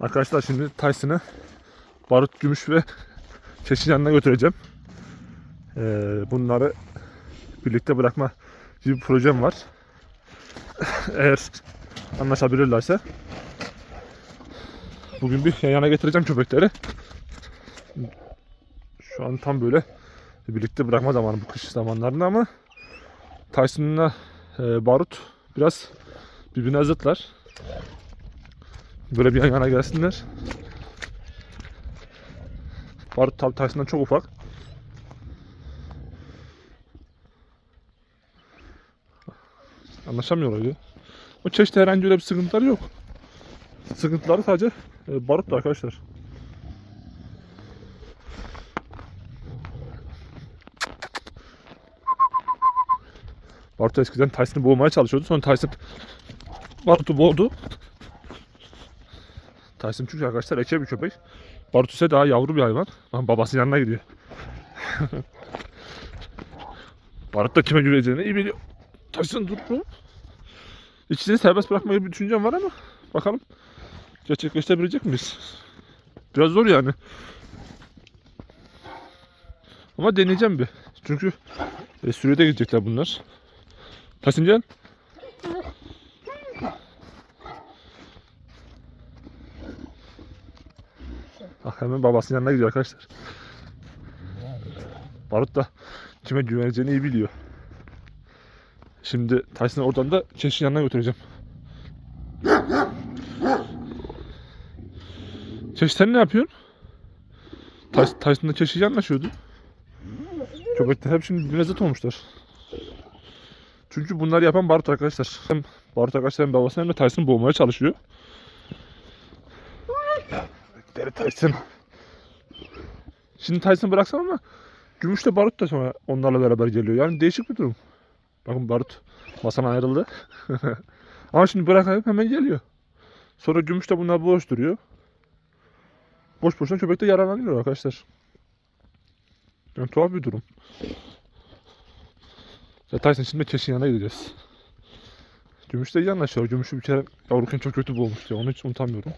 Arkadaşlar şimdi Tyson'ı barut, gümüş ve çeşit yanına götüreceğim. Ee, bunları birlikte bırakma gibi bir projem var. Eğer anlaşabilirlerse bugün bir yan yana getireceğim köpekleri. Şu an tam böyle birlikte bırakma zamanı bu kış zamanlarında ama Tyson'la e, Barut biraz birbirine zıtlar. Böyle bir yan yana gelsinler. Barut tabi Tyson'dan çok ufak. Anlaşamıyorlar ya. O çeşitli herhangi öyle bir sıkıntıları yok. Sıkıntıları sadece e, barut arkadaşlar. Barut eskiden Tyson'ı boğmaya çalışıyordu. Sonra Tyson Barut'u boğdu. Tyson çünkü arkadaşlar eke bir köpek. Barut ise daha yavru bir hayvan. Ama babası yanına gidiyor. Barut da kime güveneceğini iyi biliyor. Tyson dur? İkisini serbest bırakma gibi bir düşüncem var ama bakalım gerçekleştirebilecek miyiz? Biraz zor yani. Ama deneyeceğim bir. Çünkü e, sürede gidecekler bunlar. Tyson gel. Hemen babasının yanına gidiyor arkadaşlar. Barut da kime güveneceğini iyi biliyor. Şimdi Tyson'ı oradan da çeşin yanına götüreceğim. Çeşin sen ne yapıyorsun? Tys- Tyson'la çeşin anlaşıyordu. Köpekler hep şimdi birbirine zıt olmuşlar. Çünkü bunları yapan Barut arkadaşlar. Hem Barut arkadaşlar hem babası hem de Tyson'ı boğmaya çalışıyor. Deri Tyson. Şimdi Tyson bıraksam ama Gümüşle Barut da sonra onlarla beraber geliyor. Yani değişik bir durum. Bakın Barut masadan ayrıldı. ama şimdi bırakayım hemen geliyor. Sonra Gümüş de bunlar boş duruyor. Boş boşuna köpek de yaralanıyor arkadaşlar. Yani tuhaf bir durum. Ya Tyson şimdi kesin yanına gideceğiz. Gümüş de iyi anlaşıyor. Gümüş'ü bir kere yavruyken çok kötü boğmuştu. Onu hiç unutamıyorum.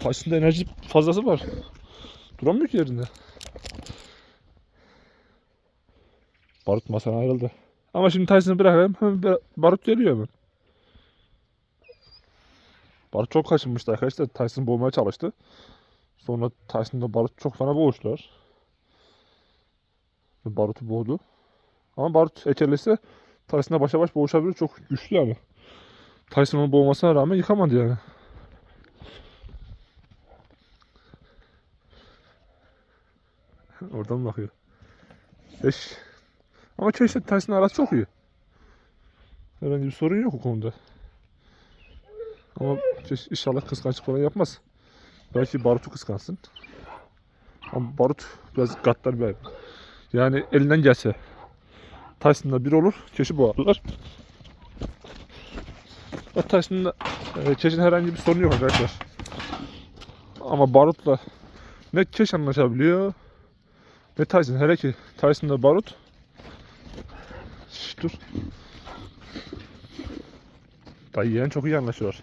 Tyson'da enerji fazlası var. Duramıyor ki yerinde. Barut masadan ayrıldı. Ama şimdi Tyson'ı bırakalım. Hemen Barut geliyor hemen. Barut çok kaçınmıştı arkadaşlar. Tyson boğmaya çalıştı. Sonra Tyson'la Barut çok fena boğuştular. Barut'u boğdu. Ama Barut ekerlese Tyson'la başa baş boğuşabilir. Çok güçlü yani. Tyson onu boğmasına rağmen yıkamadı yani. Oradan bakıyor. Eş. Ama Keşke Tyson'la arası çok iyi. Herhangi bir sorun yok o konuda. Ama inşallah kıskançlık falan yapmaz. Belki Barut'u kıskansın. Ama Barut biraz gaddar bir hayvan. Yani elinden gelse Tyson'la bir olur, Keş'i boğarlar. Ve Tyson'la e, Keş'in herhangi bir sorunu yok arkadaşlar. Ama Barut'la ne Keş anlaşabiliyor ne Tyson. Hele ki Tyson'la Barut Şş, dur. Dayı yeğen çok iyi anlaşıyorlar.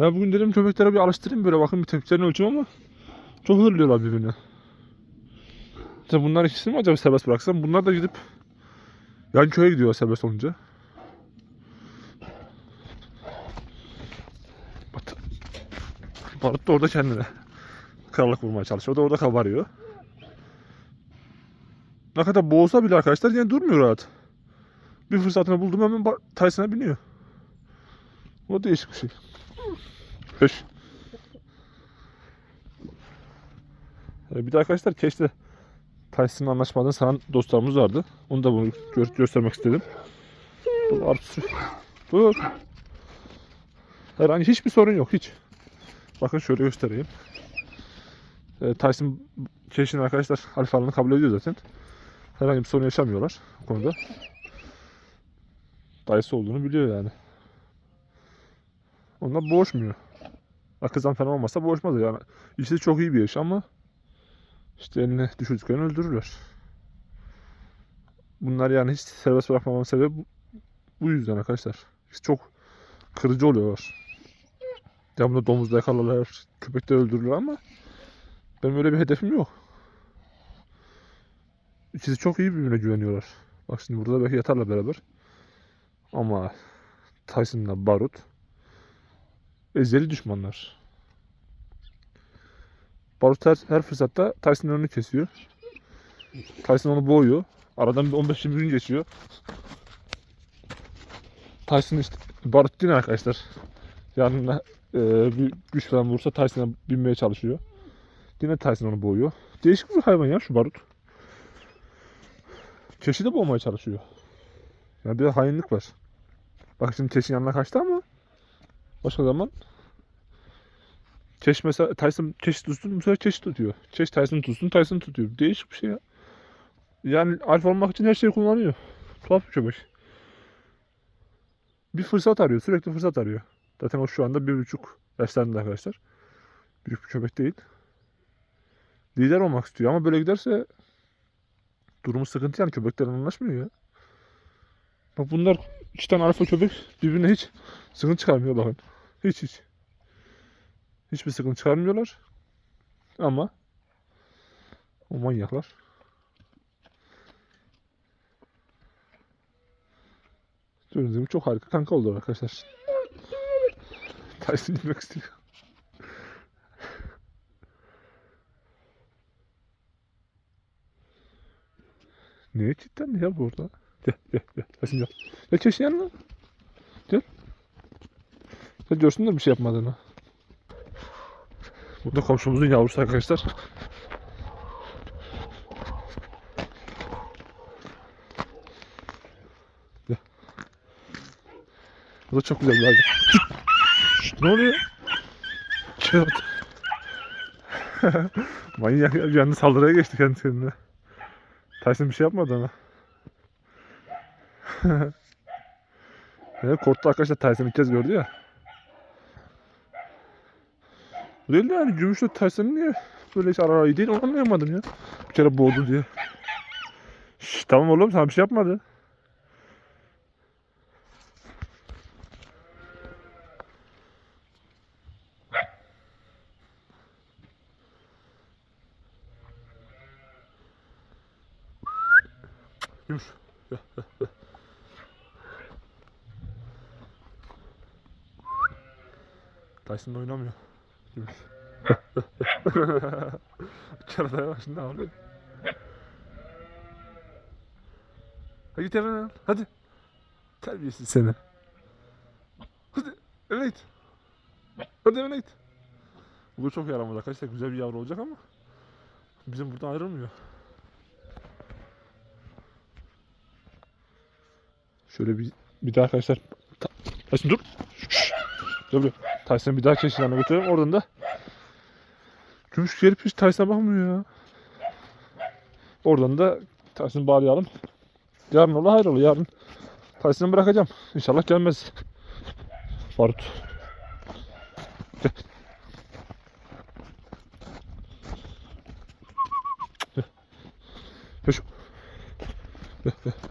Ben bugün dedim köpeklere bir alıştırayım böyle bakın bir tepkilerini ölçeyim ama çok hırlıyorlar birbirine. İşte bunlar ikisini mi acaba serbest bıraksam? Bunlar da gidip yan köye gidiyor serbest olunca. Barut da orada kendine krallık vurmaya çalışıyor. O da orada kabarıyor. Ne kadar boğulsa bile arkadaşlar yine durmuyor rahat. Bir fırsatını buldum hemen Tyson'a biniyor. O değişik bir şey. Hoş. Ee, Bir de arkadaşlar keşke Tyson'la anlaşmadan sanan dostlarımız vardı. Onu da bunu gö- göstermek istedim. Bu artı Dur. Herhangi hiçbir sorun yok hiç. Bakın şöyle göstereyim. Ee, Tyson Keş'in arkadaşlar alfalını kabul ediyor zaten. Herhangi bir sorun yaşamıyorlar bu konuda. Dayısı olduğunu biliyor yani. Onlar boğuşmuyor. Akızan falan olmasa boğuşmaz yani. İkisi çok iyi bir eş ama işte eline düşürdüklerini öldürürler. Bunlar yani hiç serbest bırakmamamın sebebi bu, yüzden arkadaşlar. İkisi çok kırıcı oluyorlar. Devamlı domuzda yakalarlar, köpekte öldürürler ama benim öyle bir hedefim yok. İkisi çok iyi birbirine güveniyorlar. Bak şimdi burada belki yatarlar beraber. Ama Tyson'la Barut ezeli düşmanlar. Barut her, her fırsatta Tyson'ın önünü kesiyor. Tyson onu boğuyor. Aradan bir 15-20 gün geçiyor. Tyson işte Barut değil arkadaşlar. Yanına e, bir güç falan vursa Tyson'a binmeye çalışıyor. Yine Tyson onu boğuyor. Değişik bir hayvan ya şu Barut. Keşi de boğmaya çalışıyor. Yani bir hainlik var. Bak şimdi Keş'in yanına kaçtı ama başka zaman Keş mesela Tyson Keş tutsun bu sefer Keş tutuyor. Keş Tyson tutsun Tyson tutuyor. Değişik bir şey ya. Yani alfa olmak için her şeyi kullanıyor. Tuhaf bir köpek. Bir fırsat arıyor. Sürekli fırsat arıyor. Zaten o şu anda bir buçuk yaşlarında arkadaşlar. Büyük bir köpek değil. Lider olmak istiyor ama böyle giderse durumu sıkıntı yani köpekler anlaşmıyor ya. Bak bunlar iki tane alfa köpek birbirine hiç sıkıntı çıkarmıyor bakın. Hiç hiç. Hiçbir sıkıntı çıkarmıyorlar. Ama o manyaklar. Gördüğünüz gibi çok harika kanka oldu arkadaşlar. Tyson yemek istiyor. Niye cidden ya burada? Gel gel gel. Tyson gel. Gel keşke yanına. Gel. Gel görsün de bir şey yapmadığını. Bu da komşumuzun yavrusu arkadaşlar. Bu da çok güzel bir ne oluyor? Çığlık. Manyak ya, bir anda saldırıya geçti kendi kendine. Tyson bir şey yapmadı ona. evet, korktu arkadaşlar Tyson ilk kez gördü ya. Değil de yani Gümüş'le Tyson'ın niye böyle hiç ara iyi değil onu anlayamadım ya. Bir kere boğdu diye. Şşş tamam oğlum sana bir şey yapmadı. Gel. Tyson oynamıyor. Gümüş. Kerada bak şimdi oluyor? Hadi git evine lan. Hadi. Terbiyesiz seni. Hadi evine git. Hadi evine git. Bu çok yaramaz arkadaşlar. Güzel bir yavru olacak ama bizim buradan ayrılmıyor. Şöyle bir bir daha arkadaşlar. Ta- Tyson dur. Şşş. Dur dur. Tyson bir daha keşiflerine götürelim. Oradan da Gümüş gelip hiç Tyson'a bakmıyor ya. Oradan da Tyson'ı bağlayalım. Yarın ola hayrola yarın Tyson'ı bırakacağım. İnşallah gelmez. Barut. Gel. Gel. Gel şu. Gel, gel. Dayı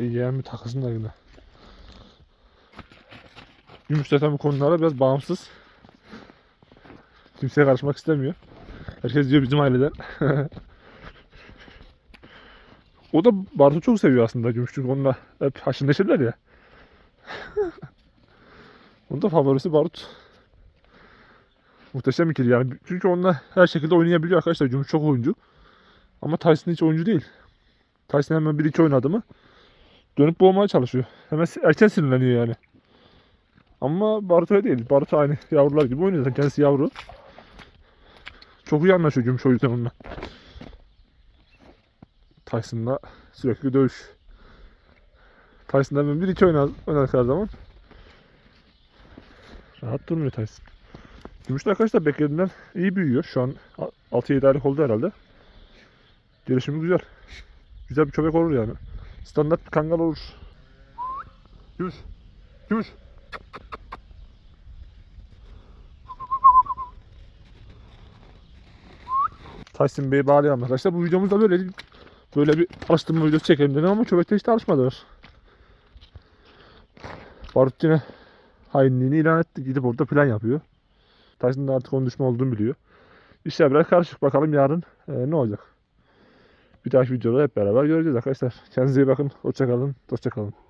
yeğen mi takılsın da yine. Gümüş zaten bu konulara biraz bağımsız. Kimseye karışmak istemiyor. Herkes diyor bizim aileden. o da Bartu çok seviyor aslında Gümüş onunla hep haşır neşirler ya. Onun da favorisi Barut. Muhteşem ikili yani. Çünkü onunla her şekilde oynayabiliyor arkadaşlar. Gümüş çok oyuncu. Ama Tyson hiç oyuncu değil. Tyson hemen bir iki oynadı mı dönüp boğmaya çalışıyor. Hemen erken sinirleniyor yani. Ama Barut öyle değil. Barut aynı yavrular gibi oynuyor. Zaten kendisi yavru. Çok iyi anlaşıyor Gümüş o yüzden onunla. Tyson'la sürekli dövüş. Tyson'la ben bir iki oynar, oynadık her zaman. Rahat durmuyor Tyson. Gümüş de arkadaşlar beklediğimden iyi büyüyor. Şu an 6-7 aylık oldu herhalde. Gelişimi güzel. Güzel bir köpek olur yani. Standart kangal olur. Gümüş. Gümüş. Tyson Bey'i bağlayalım arkadaşlar. Bu videomuz da böyle böyle bir alıştırma videosu çekelim dedim ama köpekte hiç alışmadılar. Barut yine hainliğini ilan etti. Gidip orada plan yapıyor. Tyson da artık onun düşman olduğunu biliyor. İşler biraz karışık. Bakalım yarın e, ne olacak. Bir dahaki videoda hep beraber göreceğiz arkadaşlar. Kendinize iyi bakın. Hoşçakalın. Hoşçakalın.